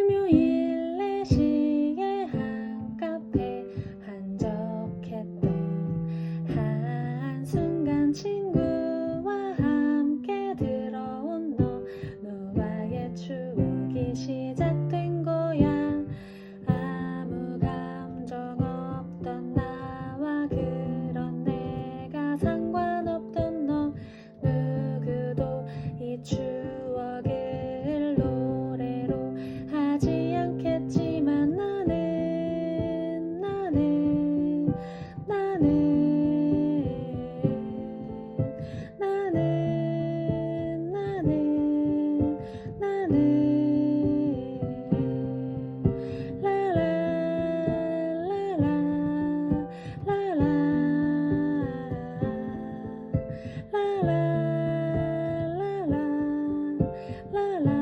금요일 4시에 한 카페 한적했던 한순간 친구와 함께 들어온 너 너와의 추억이 시작 la la